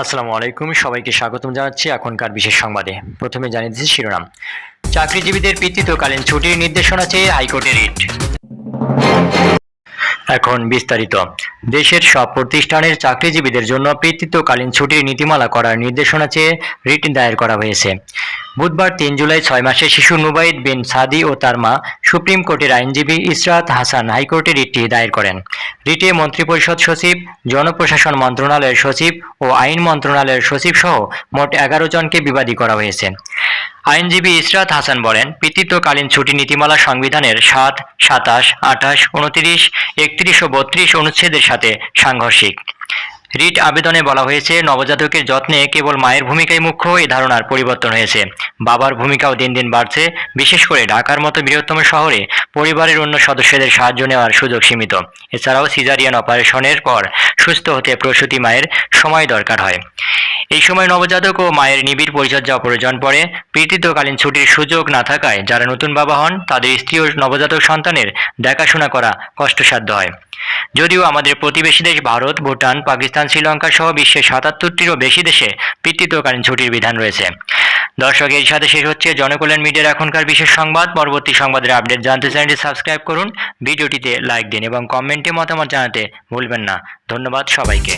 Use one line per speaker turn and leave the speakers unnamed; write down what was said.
আসসালামু আলাইকুম, সবাইকে স্বাগতম জানাচ্ছি এখনকার বিশেষ সংবাদে। প্রথমে জানিয়ে দিচ্ছি শিরোনাম। চাকরিজীবীদের পিতৃত্বকালীন ছুটির নির্দেশনা চেয়ে হাইকোর্টের রিট। এখন বিস্তারিত। দেশের সব প্রতিষ্ঠানের চাকরিজীবীদের জন্য পিতৃত্বকালীন ছুটির নীতিমালা করার নির্দেশনা চেয়ে রিট দায়ের করা হয়েছে। বুধবার তিন জুলাই ছয় মাসে শিশু নুবাইদ বিন সাদি ও তার মা সুপ্রিম কোর্টের আইনজীবী ইসরাত হাসান হাইকোর্টে রিটটি দায়ের করেন। রিটে মন্ত্রিপরিষদ সচিব, জনপ্রশাসন মন্ত্রণালয়ের সচিব ও আইন মন্ত্রণালয়ের সচিব সহ মোট এগারো জনকে বিবাদী করা হয়েছে। আইনজীবী ইসরাত হাসান বলেন, পিতৃত্বকালীন ছুটি নীতিমালা সংবিধানের সাত, সাতাশ, আঠাশ, উনত্রিশ, একত্রিশ ও বত্রিশ অনুচ্ছেদের সাথে সাংঘর্ষিক। রিট আবেদনে বলা হয়েছে, নবজাতকের যত্নে কেবল মায়ের ভূমিকাই মুখ্য, এই ধারণার পরিবর্তন হয়েছে। বাবার ভূমিকাও দিন দিন বাড়ছে, বিশেষ করে ঢাকার মতো বৃহত্তম শহরে পরিবারের অন্য সদস্যদের সাহায্য নেওয়ার সুযোগ সীমিত। এছাড়াও সিজারিয়ান অপারেশনের পর সুস্থ হতে প্রসূতি মায়ের সময় দরকার হয়। এই সময় নবজাতক ও মায়ের নিবিড় পরিচর্যা প্রয়োজন পড়ে। পিতৃত্বকালীন ছুটির সুযোগ না থাকায় যারা নতুন বাবা হন, তাদের স্ত্রী ও নবজাতক সন্তানের দেখাশোনা করা কষ্টসাধ্য হয়। যদিও আমাদের প্রতিবেশী দেশ ভারত, ভুটান, পাকিস্তান, শ্রীলঙ্কা সহ বিশ্বের সাতাত্তরটিরও বেশি দেশে পিতৃত্বকালীন ছুটির বিধান রয়েছে। দর্শক, এর সাথে শেষ হচ্ছে জনকল্যাণ মিডিয়ার এখনকার বিশেষ সংবাদ। পরবর্তী সংবাদের আপডেট জানতে চ্যানেলটি সাবস্ক্রাইব করুন। ভিডিওটিতে লাইক দিন এবং কমেন্টে মতামত জানাতে ভুলবেন না। ধন্যবাদ সবাইকে।